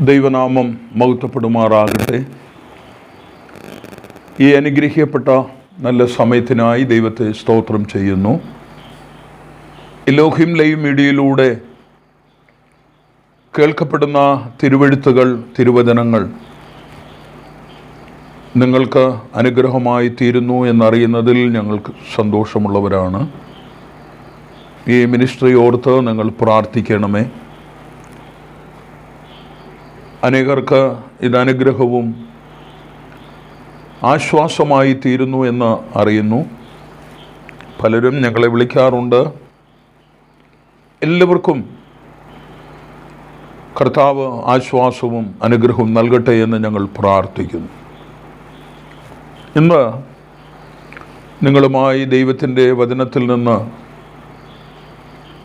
ദൈവനാമം മഹത്വപ്പെടുമാറാകട്ടെ. ഈ അനുഗ്രഹിക്കപ്പെട്ട നല്ല സമയത്തിനായി ദൈവത്തെ സ്തോത്രം ചെയ്യുന്നു. ഇലോഹിം ലൈവ് മീഡിയയിലൂടെ കേൾക്കപ്പെടുന്ന തിരുവഴുത്തുകൾ തിരുവചനങ്ങൾ നിങ്ങൾക്ക് അനുഗ്രഹമായി തീരുന്നു എന്നറിയുന്നതിൽ ഞങ്ങൾക്ക് സന്തോഷമുള്ളവരാണ്. ഈ മിനിസ്ട്രി ഓർത്ത് നിങ്ങൾ പ്രാർത്ഥിക്കണമേ. അനേകർക്ക് ഇത് അനുഗ്രഹവും ആശ്വാസമായി തീരുന്നു എന്ന് അറിയുന്നു. പലരും ഞങ്ങളെ വിളിക്കാറുണ്ട്. എല്ലാവർക്കും കർത്താവ് ആശ്വാസവും അനുഗ്രഹവും നൽകട്ടെ എന്ന് ഞങ്ങൾ പ്രാർത്ഥിക്കുന്നു. ഇന്ന് നിങ്ങളുമായി ദൈവത്തിന്റെ വചനത്തിൽ നിന്ന്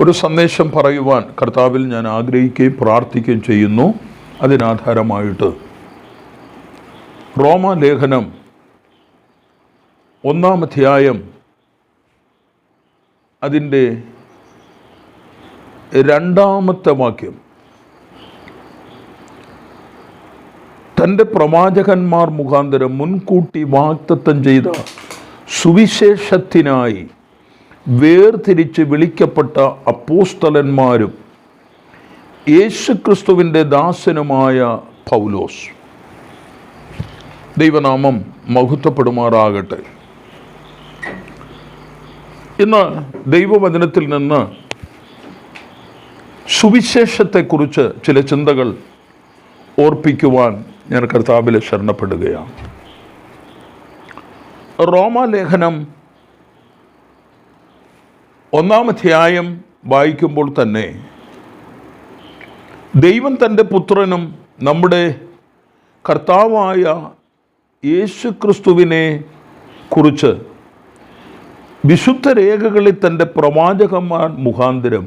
ഒരു സന്ദേശം പറയുവാൻ കർത്താവിൽ ഞാൻ ആഗ്രഹിക്കുകയും പ്രാർത്ഥിക്കുകയും ചെയ്യുന്നു. അതിനാധാരമായിട്ട്. റോമാലേഖനം ഒന്നാം അധ്യായം അതിന്റെ രണ്ടാമത്തെ വാക്യം. തന്റെ പ്രവാചകന്മാർ മുഖാന്തരം മുൻകൂട്ടി വാക്തത്വം ചെയ്ത സുവിശേഷത്തിനായി വേർതിരിച്ച് വിളിക്കപ്പെട്ട അപ്പോസ്തലന്മാരും യേശുക്രിസ്തുവിന്റെ ദാസനുമായ പൗലോസ്. ദൈവനാമം മഹത്വപ്പെടുമാറാകട്ടെ. ഇന്ന് ദൈവവചനത്തിൽ നിന്ന് സുവിശേഷത്തെക്കുറിച്ച് ചില ചിന്തകൾ ഓർപ്പിക്കുവാൻ ഞാൻ കർത്താവിൽ ശരണപ്പെടുകയാണ്. റോമാലേഖനം ഒന്നാമധ്യായം വായിക്കുമ്പോൾ തന്നെ ദൈവം തന്റെ പുത്രനും നമ്മുടെ കർത്താവായ യേശു ക്രിസ്തുവിനെ കുറിച്ച് വിശുദ്ധ രേഖകളിൽ തന്റെ പ്രവാചകന്മാർ മുഖാന്തരം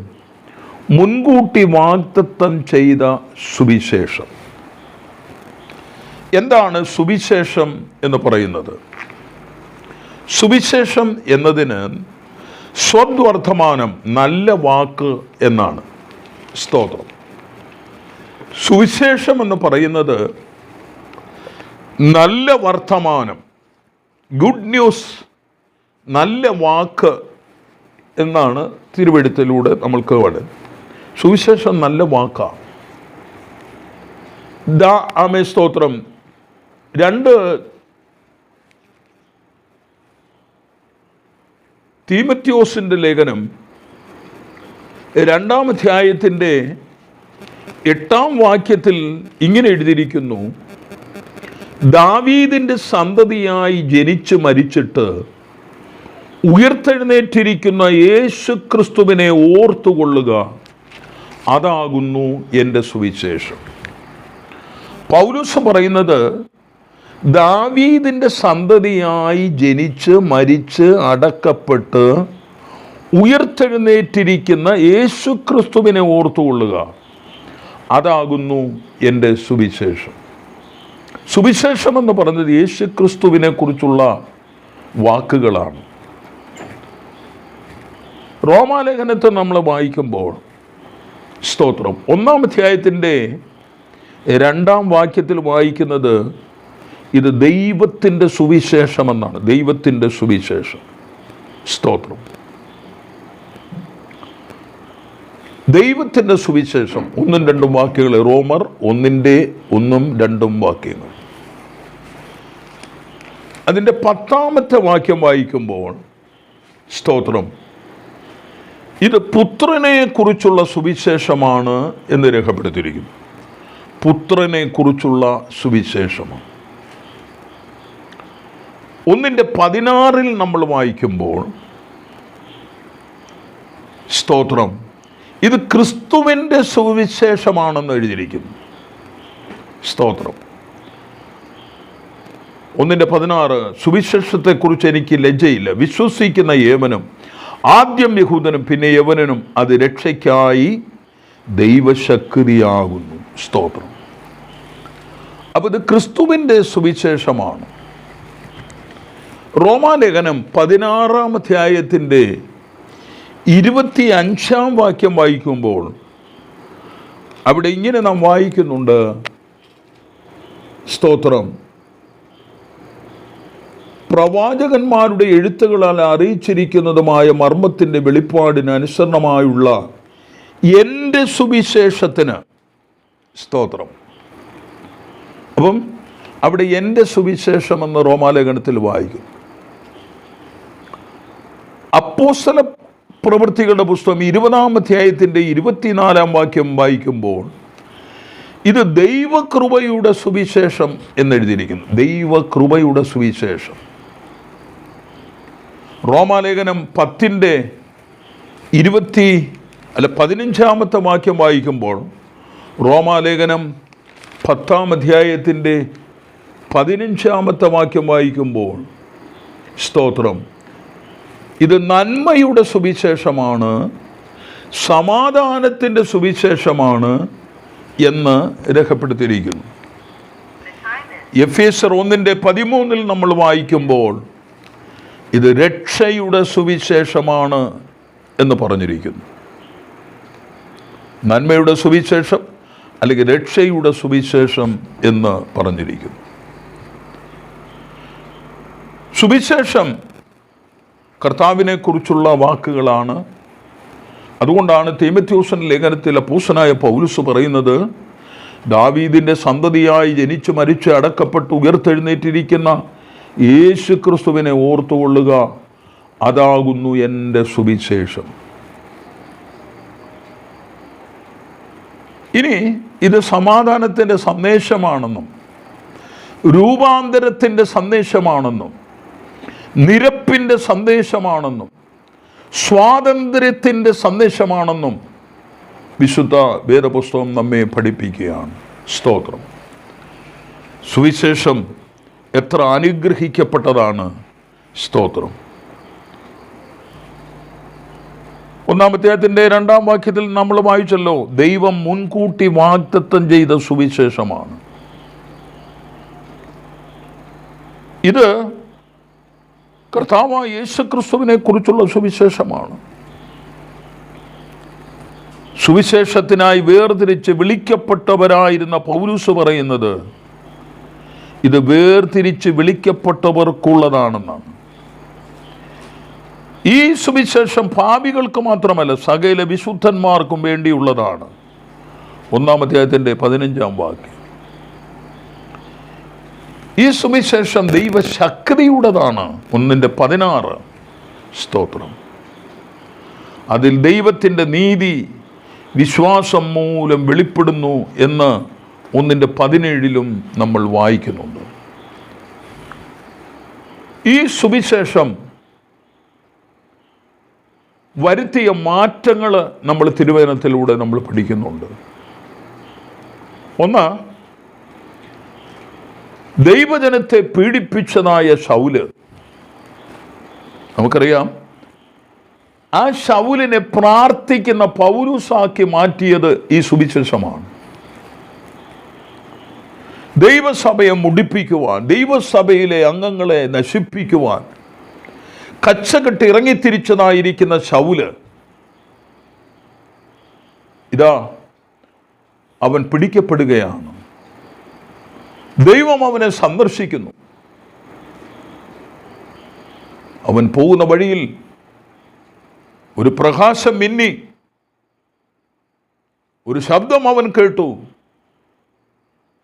മുൻകൂട്ടി വാഗ്ദത്തം ചെയ്ത സുവിശേഷം. എന്താണ് സുവിശേഷം എന്ന് പറയുന്നത്? സുവിശേഷം എന്നതിന് സ്വദ്വർത്തമാനം നല്ല വാക്ക് എന്നാണ് സ്തോത്രം. സുവിശേഷം എന്ന് പറയുന്നത് നല്ല വർത്തമാനം ഗുഡ് ന്യൂസ് നല്ല വാക്ക് എന്നാണ് തിരുവെടുത്തിലൂടെ നമ്മൾക്ക് വേണ്ടത് സുവിശേഷം നല്ല വാക്കാണ് ദ ആമേ സ്തോത്രം. രണ്ട് തീമത്യോസിന്റെ ലേഖനം രണ്ടാം അധ്യായത്തിന്റെ എട്ടാം വാക്യത്തിൽ ഇങ്ങനെ എഴുതിയിരിക്കുന്നു ദാവീദിന്റെ സന്തതിയായി ജനിച്ച് മരിച്ചിട്ട് ഉയർത്തെഴുന്നേറ്റിരിക്കുന്ന യേശു ക്രിസ്തുവിനെ ഓർത്തുകൊള്ളുക. അതാകുന്നു എന്റെ സുവിശേഷം. പൗലൂസ് പറയുന്നത് ദാവീദിന്റെ സന്തതിയായി ജനിച്ച് മരിച്ച് അടക്കപ്പെട്ട് ഉയർത്തെഴുന്നേറ്റിരിക്കുന്ന യേശു ക്രിസ്തുവിനെ ഓർത്തുകൊള്ളുക. അതാകുന്നു എന്റെ സുവിശേഷം. സുവിശേഷം എന്ന് പറഞ്ഞത് യേശു ക്രിസ്തുവിനെ കുറിച്ചുള്ള വാക്കുകളാണ്. റോമാലേഖനത്തെ നമ്മൾ വായിക്കുമ്പോൾ സ്തോത്രം. ഒന്നാം അധ്യായത്തിന്റെ രണ്ടാം വാക്യത്തിൽ വായിക്കുന്നത് ഇത് ദൈവത്തിന്റെ സുവിശേഷമെന്നാണ്. ദൈവത്തിന്റെ സുവിശേഷം. സ്തോത്രം. ദൈവത്തിന്റെ സുവിശേഷം ഒന്നും രണ്ടും വാക്യങ്ങൾ റോമർ ഒന്നിന്റെ ഒന്നും രണ്ടും വാക്യങ്ങൾ. അതിന്റെ പത്താമത്തെ വാക്യം വായിക്കുമ്പോൾ സ്തോത്രം. ഇത് പുത്രനെ കുറിച്ചുള്ള സുവിശേഷമാണ് എന്ന് രേഖപ്പെടുത്തിയിരിക്കുന്നു. പുത്രനെ കുറിച്ചുള്ള സുവിശേഷമാണ്. ഒന്നിന്റെ പതിനാറിൽ നമ്മൾ വായിക്കുമ്പോൾ സ്തോത്രം. ഇത് ക്രിസ്തുവിന്റെ സുവിശേഷമാണെന്ന് എഴുതിയിരിക്കുന്നു. സ്തോത്രം. ഒന്നിന്റെ പതിനാറ് സുവിശേഷത്തെക്കുറിച്ച് എനിക്ക് ലജ്ജയില്ല. വിശ്വസിക്കുന്ന യേവനും ആദ്യം യഹൂദനും പിന്നെ യവനനും അത് രക്ഷയ്ക്കായി ദൈവശക്തിയാകുന്നു. സ്തോത്രം. അപ്പോൾ ഇത് ക്രിസ്തുവിന്റെ സുവിശേഷമാണ്. റോമാലേഖനം പതിനാറാം അധ്യായത്തിന്റെ ഇരുപത്തി അഞ്ചാം വാക്യം വായിക്കുമ്പോൾ അവിടെ ഇങ്ങനെ നാം വായിക്കുന്നുണ്ട്. സ്തോത്രം. പ്രവാചകന്മാരുടെ എഴുത്തുകളാൽ അറിയിച്ചിരിക്കുന്നതുമായ മർമ്മത്തിന്റെ വെളിപ്പാടിന് അനുസരണമായുള്ള എന്റെ സുവിശേഷത്തിന് സ്തോത്രം. അപ്പം അവിടെ എന്റെ സുവിശേഷം എന്ന് റോമാലേഖനത്തിൽ വായിക്കും അപ്പോസ്തല പ്രവൃത്തികളുടെ പുസ്തകം ഇരുപതാം അധ്യായത്തിന്റെ ഇരുപത്തിനാലാം വാക്യം വായിക്കുമ്പോൾ ഇത് ദൈവകൃപയുടെ സുവിശേഷം എന്നെഴുതിയിരിക്കുന്നു. ദൈവകൃപയുടെ സുവിശേഷം. റോമാലേഖനം പത്തിന്റെ ഇരുപത്തി അല്ല പതിനഞ്ചാമത്തെ വാക്യം വായിക്കുമ്പോൾ റോമാലേഖനം പത്താം അധ്യായത്തിന്റെ പതിനഞ്ചാമത്തെ വാക്യം വായിക്കുമ്പോൾ സ്തോത്രം. ഇത് നന്മയുടെ സുവിശേഷമാണ് സമാധാനത്തിന്റെ സുവിശേഷമാണ് എന്ന് രേഖപ്പെടുത്തിയിരിക്കുന്നു. എഫ് എസ് ഒന്നിന്റെ പതിമൂന്നിൽ നമ്മൾ വായിക്കുമ്പോൾ ഇത് രക്ഷയുടെ സുവിശേഷമാണ് എന്ന് പറഞ്ഞിരിക്കുന്നു. നന്മയുടെ സുവിശേഷം അല്ലെങ്കിൽ രക്ഷയുടെ സുവിശേഷം എന്ന് പറഞ്ഞിരിക്കുന്നു. സുവിശേഷം കർത്താവിനെ കുറിച്ചുള്ള വാക്കുകളാണ്. അതുകൊണ്ടാണ് തീമത്യൂസൻ ലേഖനത്തിൽ അപ്പൂസനായ പൗലുസ് പറയുന്നത് ദാവീദിന്റെ സന്തതിയായി ജനിച്ചു മരിച്ച് അടക്കപ്പെട്ട് ഉയർത്തെഴുന്നേറ്റിരിക്കുന്ന യേശു ക്രിസ്തുവിനെ ഓർത്തുകൊള്ളുക അതാകുന്നു എന്റെ സുവിശേഷം. ഇനി ഇത് സമാധാനത്തിന്റെ സന്ദേശമാണെന്നും രൂപാന്തരത്തിന്റെ സന്ദേശമാണെന്നും നിരപ്പിന്റെ സന്ദേശമാണെന്നും സ്വാതന്ത്ര്യത്തിന്റെ സന്ദേശമാണെന്നും വിശുദ്ധ വേദപുസ്തകം നമ്മെ പഠിപ്പിക്കുകയാണ്. സ്തോത്രം. സുവിശേഷം എത്ര അനുഗ്രഹിക്കപ്പെട്ടതാണ്? സ്തോത്രം. ഒന്നാം അധ്യായത്തിന്റെ രണ്ടാം വാക്യത്തിൽ നമ്മൾ വായിച്ചല്ലോ ദൈവം മുൻകൂട്ടി വാഗ്ദത്തം ചെയ്ത സുവിശേഷമാണ്. ഇത് കർത്താവായ യേശുക്രിസ്തുവിനെ കുറിച്ചുള്ള സുവിശേഷമാണ്. സുവിശേഷത്തിനായി വേർതിരിച്ച് വിളിക്കപ്പെട്ടവരായിരുന്ന പൗരൂസ് പറയുന്നത് ഇത് വേർതിരിച്ച് വിളിക്കപ്പെട്ടവർക്കുള്ളതാണെന്നാണ്. ഈ സുവിശേഷം ഭാവികൾക്ക് മാത്രമല്ല സകല വിശുദ്ധന്മാർക്കും വേണ്ടിയുള്ളതാണ്. ഒന്നാം അധ്യായത്തിന്റെ പതിനഞ്ചാം വാക്യം. ഈ സുവിശേഷം ദൈവശക്തിയുടേതാണ്. ഒന്നിന്റെ പതിനാറ് സ്തോത്രം. അതിൽ ദൈവത്തിന്റെ നീതി വിശ്വാസം മൂലം വെളിപ്പെടുന്നു എന്ന് ഒന്നിന്റെ പതിനേഴിലും നമ്മൾ വായിക്കുന്നുണ്ട്. ഈ സുവിശേഷം വരുത്തിയ മാറ്റങ്ങൾ നമ്മൾ തിരുവേനത്തിലൂടെ നമ്മൾ പഠിക്കുന്നുണ്ട്. ഒന്ന് ദൈവജനത്തെ പീഡിപ്പിച്ചതായ ശൗൽ. നമുക്കറിയാം ആ ഷൗലിനെ പ്രാർത്ഥിക്കുന്ന പൗരൂസാക്കി മാറ്റിയത് ഈ സുവിശേഷമാണ്. ദൈവസഭയെ മുടിപ്പിക്കുവാൻ ദൈവസഭയിലെ അംഗങ്ങളെ നശിപ്പിക്കുവാൻ കച്ചകെട്ട് ഇറങ്ങിത്തിരിച്ചതായിരിക്കുന്ന ശൗൽ ഇതാ അവൻ പിടിക്കപ്പെടുകയാണ്. ദൈവം അവനെ സന്ദർശിക്കുന്നു. അവൻ പോകുന്ന വഴിയിൽ ഒരു പ്രകാശം മിന്നി. ഒരു ശബ്ദം അവൻ കേട്ടു.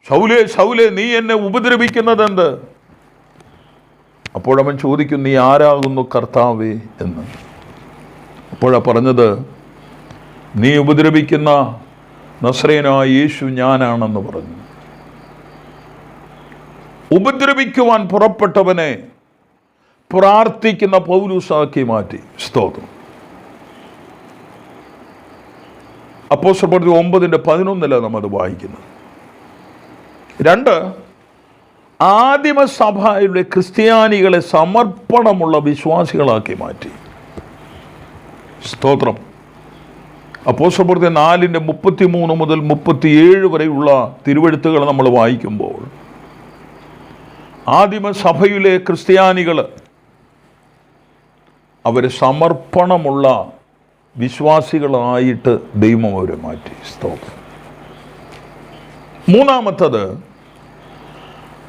ശൗലേ ശൗലേ നീ എന്നെ ഉപദ്രവിക്കുന്നതെന്ത്? അപ്പോഴവൻ ചോദിക്കും നീ ആരാകുന്നു കർത്താവേ? എന്ന്. അപ്പോഴാ പറഞ്ഞത് നീ ഉപദ്രവിക്കുന്ന നസ്രയനായ യേശു ഞാനാണെന്ന് പറഞ്ഞു. ഉപദ്രവിക്കുവാൻ പുറപ്പെട്ടവനെ പ്രാർത്ഥിക്കുന്ന പൗലൂസാക്കി മാറ്റി. സ്തോത്രം. അപ്പോ പ്രവൃത്തി ഒമ്പതിന്റെ പതിനൊന്നിലാണ് നമ്മൾ അത് വായിക്കുന്നത്. രണ്ട് ആദിമസഭയുടെ ക്രിസ്ത്യാനികളെ സമർപ്പണമുള്ള വിശ്വാസികളാക്കി മാറ്റി. സ്തോത്രം. അപ്പോസപ്രവൃത്തി നാലിന്റെ മുപ്പത്തി മൂന്ന് മുതൽ മുപ്പത്തിയേഴ് വരെയുള്ള തിരുവഴുത്തുകൾ നമ്മൾ വായിക്കുമ്പോൾ ആദിമസഭയിലെ ക്രിസ്ത്യാനികൾ അവർ സമർപ്പണമുള്ള വിശ്വാസികളായിട്ട് ദൈവം അവരെ മാറ്റി. സ്തോത്രം. മൂന്നാമത്തത്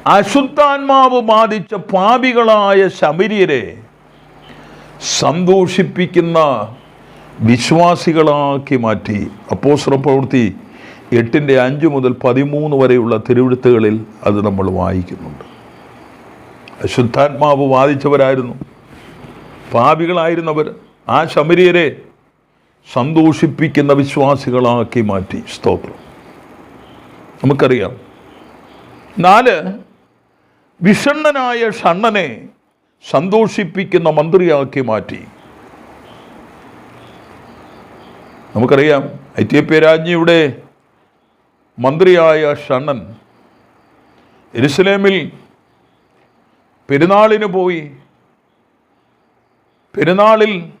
അശുദ്ധാത്മാവ് ബാധിച്ച പാപികളായ ശബരിയരെ സന്തോഷിപ്പിക്കുന്ന വിശ്വാസികളാക്കി മാറ്റി. അപ്പോസ്ര പ്രവൃത്തി എട്ടിന്റെ അഞ്ച് മുതൽ പതിമൂന്ന് വരെയുള്ള തിരുവഴുത്തുകളിൽ അത് നമ്മൾ വായിക്കുന്നുണ്ട്. അശുദ്ധാത്മാവ് വാദിച്ചവരായിരുന്നു. പാപികളായിരുന്നവർ. ആ ശമരിയരെ സന്തോഷിപ്പിക്കുന്ന വിശ്വാസികളാക്കി മാറ്റി. സ്തോത്രം. നമുക്കറിയാം. നാല് വിഷണ്ണനായ ഷണ്ണനെ സന്തോഷിപ്പിക്കുന്ന മന്ത്രിയാക്കി മാറ്റി. നമുക്കറിയാം ഐത്യോപ്യ രാജ്ഞിയുടെ മന്ത്രിയായ ഷണ്ണൻ എരുസലേമിൽ പെരുന്നാളിന് പോയി. പെരുന്നാളിൽ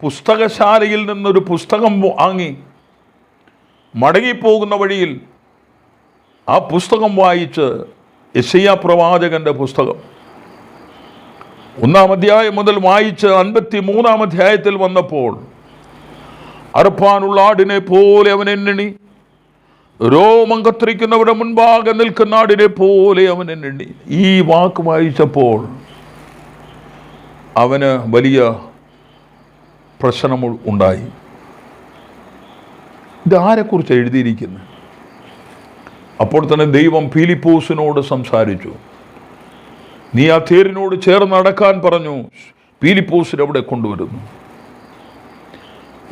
പുസ്തകശാലയിൽ നിന്നൊരു പുസ്തകം വാങ്ങി. മടങ്ങിപ്പോകുന്ന വഴിയിൽ ആ പുസ്തകം വായിച്ച് യശയ്യ പ്രവാചകന്റെ പുസ്തകം. ഒന്നാം അധ്യായം മുതൽ വായിച്ച് അൻപത്തി മൂന്നാം അധ്യായത്തിൽ വന്നപ്പോൾ അറുപ്പാനുള്ള ആടിനെ പോലെ അവൻ എണ്ണി രോമം കത്തിരിക്കുന്നവരുടെ മുൻപാകെ നിൽക്കുന്ന ആടിനെ പോലെ അവൻ എണ്ണി. ഈ വാക്ക് വായിച്ചപ്പോൾ അവന് വലിയ പ്രശ്നം ഉണ്ടായി. ഇതാരെക്കുറിച്ച് എഴുതിയിരിക്കുന്നു? അപ്പോൾ തന്നെ ദൈവം പീലിപ്പോസിനോട് സംസാരിച്ചു. നീ ആ തേരിനോട് ചേർന്ന് നടക്കാൻ പറഞ്ഞു. പീലിപ്പോസിനെ അവിടെ കൊണ്ടുവരുന്നു.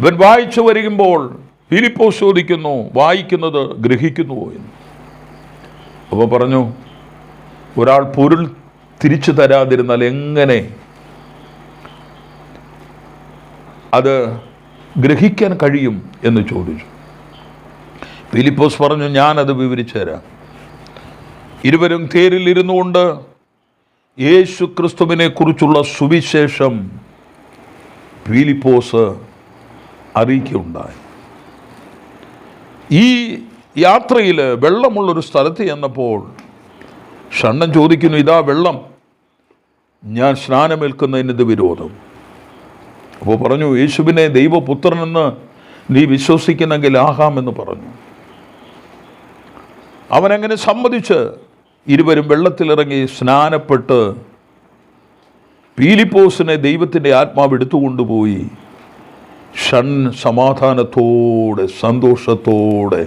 ഇവൻ വായിച്ചു വരികുമ്പോൾ പീലിപ്പോസ് ചോദിക്കുന്നു വായിക്കുന്നത് ഗ്രഹിക്കുന്നുവോ എന്ന്. അപ്പോൾ പറഞ്ഞു ഒരാൾ പൊരുൾ തിരിച്ചു തരാതിരുന്നാൽ എങ്ങനെ അത് ഗ്രഹിക്കാൻ കഴിയും എന്ന് ചോദിച്ചു. ഫിലിപ്പോസ് പറഞ്ഞു ഞാനത് വിവരിച്ചു തരാം. ഇരുവരും തേരിൽ ഇരുന്നുകൊണ്ട് യേശു ക്രിസ്തുവിനെ കുറിച്ചുള്ള സുവിശേഷം ഫിലിപ്പോസ് അറിയിക്കുകയുണ്ടായി. ഈ യാത്രയിൽ വെള്ളമുള്ളൊരു സ്ഥലത്ത് ചെന്നപ്പോൾ ഷണ്ണൻ ചോദിക്കുന്നു ഇതാ വെള്ളം. ഞാൻ സ്നാനമേൽക്കുന്നതിന് ഇത് വിരോധം. അപ്പോൾ പറഞ്ഞു യേശുവിനെ ദൈവപുത്രനെന്ന് നീ വിശ്വസിക്കുന്നെങ്കിൽ ആകാമെന്ന് പറഞ്ഞു. അവനങ്ങനെ സമ്മതിച്ച് ഇരുവരും വെള്ളത്തിലിറങ്ങി സ്നാനപ്പെട്ട് പീലിപ്പോസിനെ ദൈവത്തിന്റെ ആത്മാവ് എടുത്തുകൊണ്ടുപോയി. ഷൻ സമാധാനത്തോടെ സന്തോഷത്തോടെ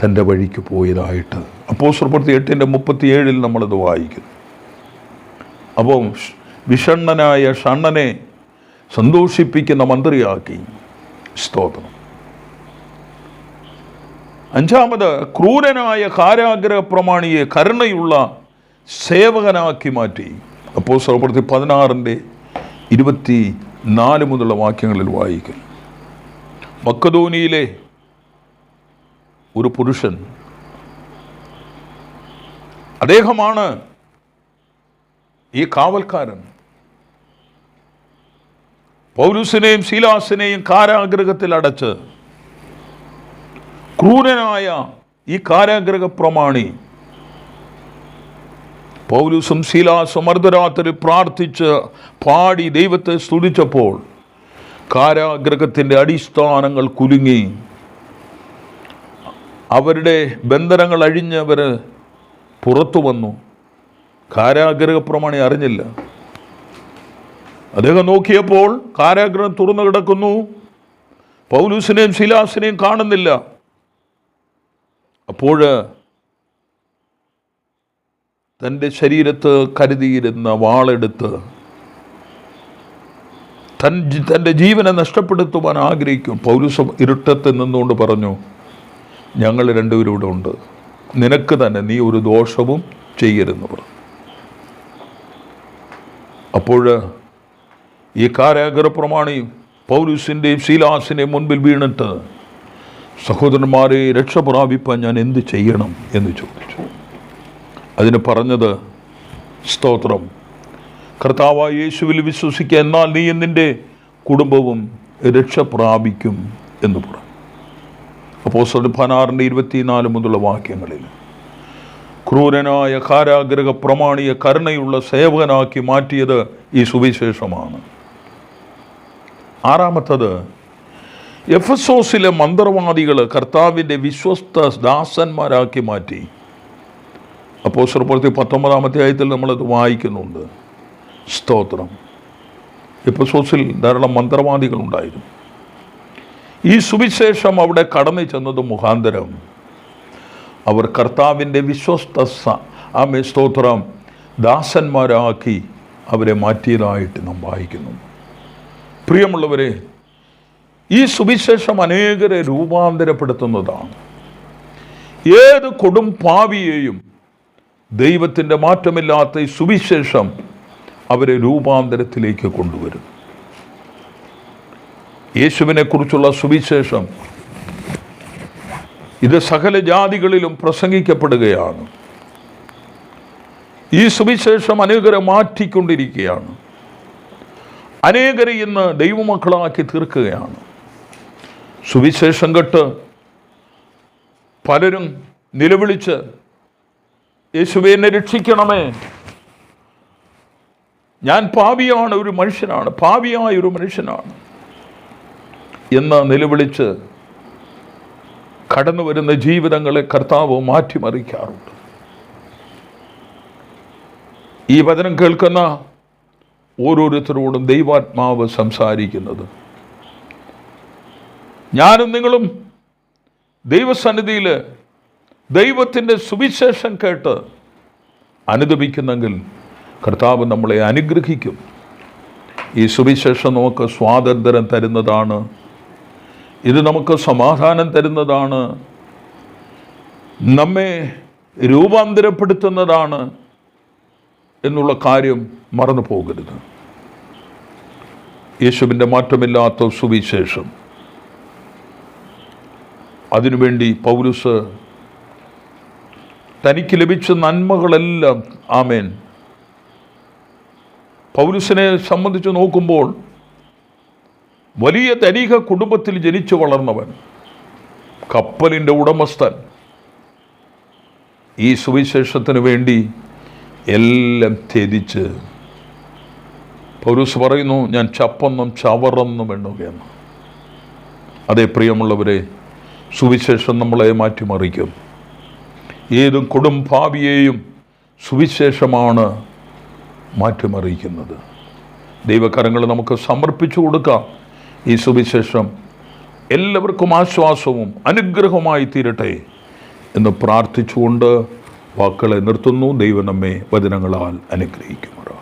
തന്റെ വഴിക്ക് പോയതായിട്ട് അപ്പോൾ സുപ്രത്തി എട്ടിന്റെ മുപ്പത്തിയേഴിൽ നമ്മളത് വായിക്കുന്നു. അപ്പം വിഷണ്ണനായ ഷണ്ണനെ സന്തോഷിപ്പിക്കുന്ന മന്ത്രിയാക്കി സ്തോത്രം. അഞ്ചാമത് ക്രൂരനായ കാരാഗ്രഹ പ്രമാണിയെ കരുണയുള്ള സേവകനാക്കി മാറ്റി. അപ്പോൾ സർവപ്രതി പതിനാറിന്റെ ഇരുപത്തി നാല് മുതലുള്ള വാക്യങ്ങളിൽ വായിക്കും മക്കധോനിയിലെ ഒരു പുരുഷൻ അദ്ദേഹമാണ് ഈ കാവൽക്കാരൻ. പൗലുസിനെയും ശീലാസിനെയും കാരാഗ്രഹത്തിൽ അടച്ച് ക്രൂരനായ ഈ കാരാഗ്രഹ പ്രമാണി പൗലുസും ശീലാസും അർദ്ധരാത്രി പ്രാർത്ഥിച്ച് പാടി ദൈവത്തെ സ്തുതിച്ചപ്പോൾ കാരാഗ്രഹത്തിന്റെ അടിസ്ഥാനങ്ങൾ കുലുങ്ങി. അവരുടെ ബന്ധനങ്ങൾ അഴിഞ്ഞവർ പുറത്തു വന്നു. കാരാഗ്രഹ പ്രമാണി അറിഞ്ഞില്ല. അദ്ദേഹം നോക്കിയപ്പോൾ കാരാഗ്രഹം തുറന്നു കിടക്കുന്നു. പൗലൂസിനെയും ശിലാസിനെയും കാണുന്നില്ല. അപ്പോൾ തന്റെ ശരീരത്ത് കരുതിയിരുന്ന വാളെടുത്ത് തൻ തന്റെ ജീവനെ നഷ്ടപ്പെടുത്തുവാൻ ആഗ്രഹിക്കും. പൗരുഷം ഇരുട്ടത്ത് നിന്നുകൊണ്ട് പറഞ്ഞു ഞങ്ങൾ രണ്ടുപേരും ഇവിടെ ഉണ്ട്. നിനക്ക് തന്നെ നീ ഒരു ദോഷവും ചെയ്യരുതെന്ന് പറഞ്ഞു. അപ്പോൾ ഈ കാരാഗ്രപ്രമാണി പ്രമാണി പൗലുസിന്റെയും ശീലാസിന്റെയും മുൻപിൽ വീണിട്ട് സഹോദരന്മാരെ രക്ഷപ്രാപിപ്പാൻ ഞാൻ എന്ത് ചെയ്യണം? എന്ന് ചോദിച്ചു. അതിന് പറഞ്ഞത് സ്തോത്രം. കർത്താവായ യേശുവിൽ വിശ്വസിക്കുക എന്നാൽ നീ നിന്റെ കുടുംബവും രക്ഷ പ്രാപിക്കും എന്ന് പറഞ്ഞു. അപ്പോൾ പതിനാറിന്റെ ഇരുപത്തിനാല് മുതലുള്ള വാക്യങ്ങളിൽ ക്രൂരനായ കാരാഗ്രഹ പ്രമാണിയ കരുണയുള്ള സേവകനാക്കി മാറ്റിയത് ഈ സുവിശേഷമാണ്. ആറാമത്തത് എഫ് എസ് ഓസിലെ മന്ത്രവാദികൾ കർത്താവിന്റെ വിശ്വസ്ത ദാസന്മാരാക്കി മാറ്റി. അപ്പോൾ സർപ്പുറത്തി പത്തൊമ്പതാം അധ്യായത്തിൽ നമ്മളത് വായിക്കുന്നുണ്ട്. സ്തോത്രം. എപ്പസോസിൽ ധാരാളം മന്ത്രവാദികളുണ്ടായിരുന്നു. ഈ സുവിശേഷം അവിടെ കടന്നു ചെന്നത് മുഖാന്തരം. അവർ കർത്താവിന്റെ വിശ്വസ്ത ആ സ്തോത്രം ദാസന്മാരാക്കി അവരെ മാറ്റിയതായിട്ട് നാം വായിക്കുന്നു. പ്രിയമുള്ളവരെ ഈ സുവിശേഷം അനേകരെ രൂപാന്തരപ്പെടുത്തുന്നതാണ്. ഏത് കൊടും പാവിയെയും ദൈവത്തിന്റെ മാറ്റമില്ലാത്ത ഈ സുവിശേഷം അവരെ രൂപാന്തരത്തിലേക്ക് കൊണ്ടുവരും. യേശുവിനെക്കുറിച്ചുള്ള സുവിശേഷം ഇത് സകല ജാതികളിലും പ്രസംഗിക്കപ്പെടുകയാണ്. ഈ സുവിശേഷം അനേകരെ മാറ്റിക്കൊണ്ടിരിക്കുകയാണ്. അനേകരെ ഇന്ന് ദൈവമക്കളാക്കി തീർക്കുകയാണ്. സുവിശേഷം കെട്ട് പലരും നിലവിളിച്ച് യേശുവെ എന്നെ രക്ഷിക്കണമേ. ഞാൻ പാപിയാണ് ഒരു മനുഷ്യനാണ് പാവിയായ ഒരു മനുഷ്യനാണ്. എന്ന് നിലവിളിച്ച് കടന്നു വരുന്ന ജീവിതങ്ങളെ കർത്താവ് മാറ്റിമറിക്കാറുണ്ട്. ഈ വചനം കേൾക്കുന്ന ഓരോരുത്തരോടും ദൈവാത്മാവ് സംസാരിക്കുന്നത്. ഞാനും നിങ്ങളും ദൈവസന്നിധിയിൽ ദൈവത്തിന്റെ സുവിശേഷം കേട്ട് അനുദപിക്കുന്നെങ്കിൽ കർത്താവ് നമ്മളെ അനുഗ്രഹിക്കും. ഈ സുവിശേഷം നമുക്ക് സ്വാതന്ത്ര്യം തരുന്നതാണ്. ഇത് നമുക്ക് സമാധാനം തരുന്നതാണ്. നമ്മെ രൂപാന്തരപ്പെടുത്തുന്നതാണ് എന്നുള്ള കാര്യം മറന്നു പോകരുത്. യേശുവിന്റെ മാറ്റമില്ലാത്ത സുവിശേഷം. അതിനുവേണ്ടി പൗലുസ് തനിക്ക് ലഭിച്ച നന്മകളെല്ലാം ആമേൻ. പൗലുസിനെ സംബന്ധിച്ച് നോക്കുമ്പോൾ വലിയ ധനിക കുടുംബത്തിൽ ജനിച്ചു വളർന്നവൻ കപ്പലിന്റെ ഉടമസ്ഥൻ. ഈ സുവിശേഷത്തിന് വേണ്ടി എല്ലാം ത്യജിച്ച് പൗരൂസ് പറയുന്നു ഞാൻ ചപ്പെന്നും ചവറെന്നും എണ്ണുകയെന്ന് അതേ പ്രിയമുള്ളവരെ സുവിശേഷം നമ്മളെ മാറ്റിമറിക്കും. ഏതും കൊടും ഭാവിയെയും സുവിശേഷമാണ് മാറ്റിമറിയിക്കുന്നത് ദൈവകരങ്ങൾ നമുക്ക് സമർപ്പിച്ചു കൊടുക്കാം. ഈ സുവിശേഷം എല്ലാവർക്കും ആശ്വാസവും അനുഗ്രഹവുമായി തീരട്ടെ എന്ന് പ്രാർത്ഥിച്ചുകൊണ്ട് വാക്കുകളെ നിർത്തുന്നു. ദൈവം നമ്മെ വചനങ്ങളാൽ അനുഗ്രഹിക്കുമാറാണ്